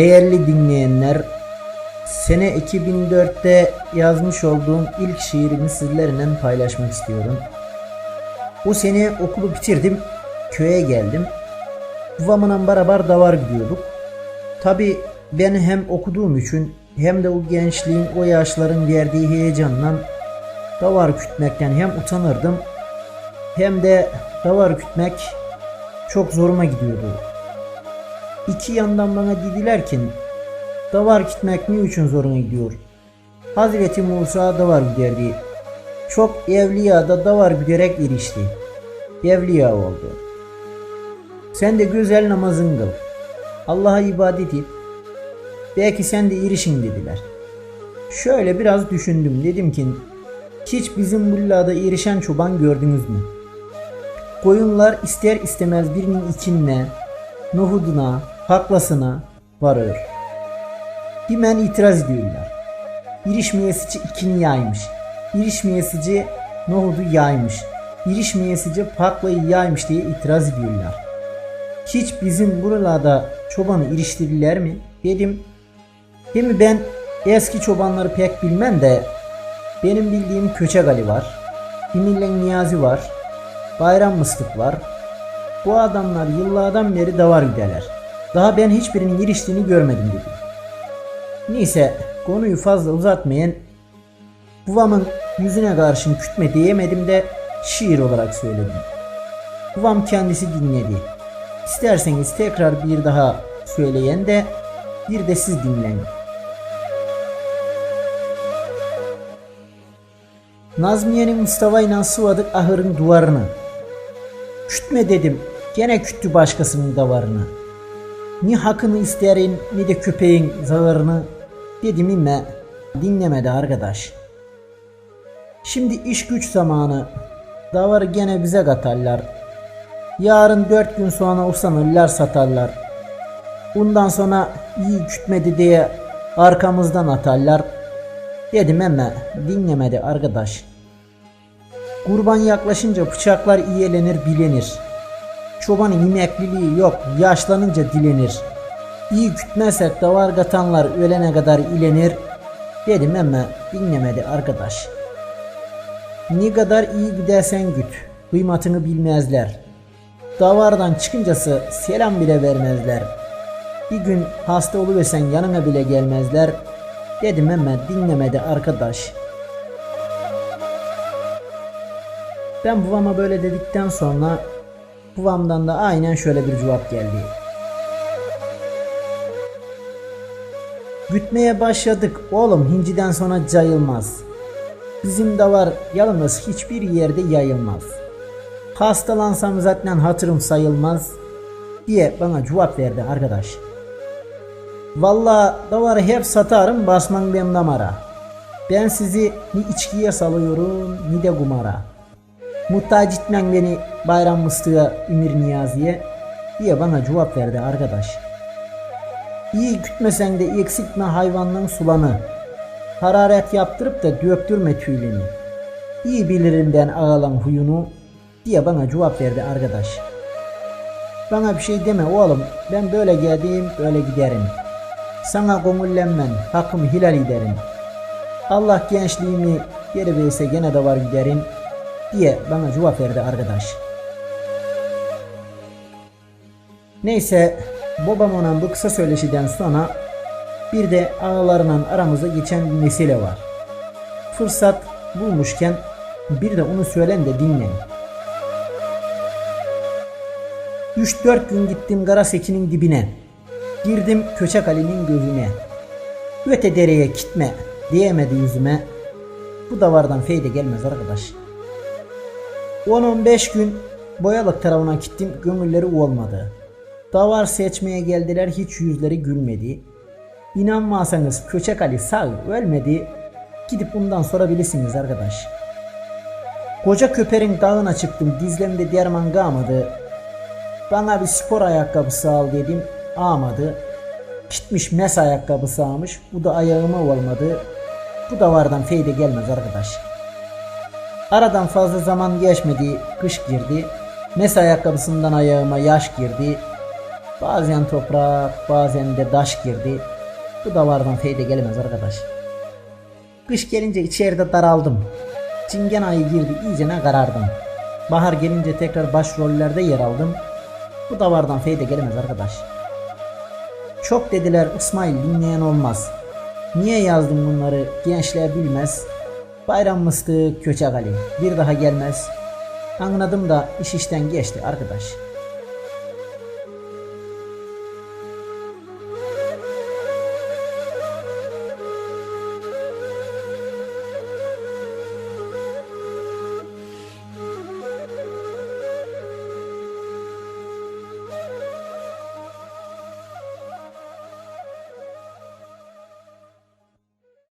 Değerli dinleyenler, sene 2004'te yazmış olduğum ilk şiirimi sizlerle paylaşmak istiyorum. O sene okulu bitirdim, köye geldim. Babamla beraber davar gidiyorduk. Tabi ben hem okuduğum için hem de o gençliğin o yaşların verdiği heyecanla davar kütmekten hem utanırdım hem de davar kütmek çok zoruma gidiyordu. İki yandan bana dediler ki davar gitmek ne için zoruna gidiyor? Hazreti Musa davar giderdi. Çok evliya da davar giderek erişti. Evliya oldu. Sen de güzel namazın kıl. Allah'a ibadet et. Belki sen de erişin dediler. Şöyle biraz düşündüm. Dedim ki hiç bizim bullada erişen çoban gördünüz mü? Koyunlar ister istemez birinin ikinine, nohuduna, haklasına varıyor. Hemen itiraz ediyorlar. İrişmeyesici ikini yaymış. İrişmeyesici nohudu yaymış. İrişmeyesici paklayı yaymış diye itiraz ediyorlar. Hiç bizim buralarda çobanı iriştirdiler mi? Dedim. Hem ben eski çobanları pek bilmem de benim bildiğim Köçek Ali var. Himillen Niyazi var. Bayram Mıstık var. Bu adamlar yıllardan beri davar giderler. Daha ben hiçbirinin giriştiğini görmedim dedi. Neyse konuyu fazla uzatmayın. Babamın yüzüne karşın kütme diyemedim de şiir olarak söyledim. Babam kendisi dinledi. İsterseniz tekrar bir daha söyleyen de bir de siz dinleyin. Nazmiye'nin Mustafa ile sıvadık ahırın duvarını. Kütme dedim. Gene küttü başkasının davarını. Ni hakkını isterin ni de köpeğin zararını. Dedim imme dinlemedi arkadaş. Şimdi iş güç zamanı. Davarı gene bize katarlar. Yarın dört gün sonra usanırlar satarlar. Bundan sonra iyi kütmedi diye arkamızdan atarlar. Dedim ama dinlemedi arkadaş. Kurban yaklaşınca bıçaklar iyelenir bilenir. Çobanın inekliliği yok yaşlanınca dilenir. İyi kütmezsek davar katanlar ölene kadar ilenir. Dedim ama dinlemedi arkadaş. Ne kadar iyi gidersen güt, kıymatını bilmezler. Davardan çıkıncası selam bile vermezler. Bir gün hasta oluversen yanına bile gelmezler. Dedim ama dinlemedi arkadaş. Ben babama böyle dedikten sonra babamdan da aynen şöyle bir cevap geldi. Gütmeye başladık oğlum hinciden sonra cayılmaz. Bizim de var yalnız hiçbir yerde yayılmaz. Hastalansam zaten hatırım sayılmaz diye bana cevap verdi arkadaş. Valla davarı hep satarım basman benim damara. Ben sizi ni içkiye salıyorum ni de kumara. Muhtaç etmen beni bayram mıstığa Ümir Niyazi'ye diye bana cevap verdi arkadaş. İyi gütmesen de eksiltme hayvanın sulanı. Hararet yaptırıp da döktürme tüylünü. İyi bilirim ben ağalan huyunu diye bana cevap verdi arkadaş. Bana bir şey deme oğlum ben böyle geldim böyle giderim. Sana gönüllenmem hakkımı hilal ederim. Allah gençliğimi geri verirse gene de var giderim diye bana cevap verdi arkadaş. Neyse babam ona bu kısa söyleşiden sonra bir de ağalarla aramızda geçen bir mesele var. Fırsat bulmuşken bir de onu söylen de dinleyin. 3-4 gün gittim Garaseki'nin dibine. Girdim Köçek Ali'nin gözüne. Öte dereye gitme diyemedi yüzüme. Bu davardan feyde gelmez arkadaş. 10-15 gün boyalık tarafına gittim gönülleri olmadı. Davar seçmeye geldiler hiç yüzleri gülmedi. İnanmazsanız Köçek Ali sağ ölmedi. Gidip bundan sorabilirsiniz arkadaş. Koca köperin dağına çıktım dizlerimde derman kalmadı. Bana bir spor ayakkabısı al dedim almadı. Gitmiş mes ayakkabısı almış bu da ayağıma olmadı. Bu davardan feyde gelmez arkadaş. Aradan fazla zaman geçmedi kış girdi. Mes ayakkabısından ayağıma yaş girdi. Bazen toprak, bazen de taş girdi. Bu davardan feyde gelemez arkadaş. Kış gelince içeride daraldım. Çingen ayı girdi iyicene karardım. Bahar gelince tekrar başrollerde yer aldım. Bu davardan feyde gelemez arkadaş. Çok dediler İsmail dinleyen olmaz. Niye yazdım bunları gençler bilmez. Bayram mıstık köçek Ali bir daha gelmez. Anladım da iş işten geçti arkadaş.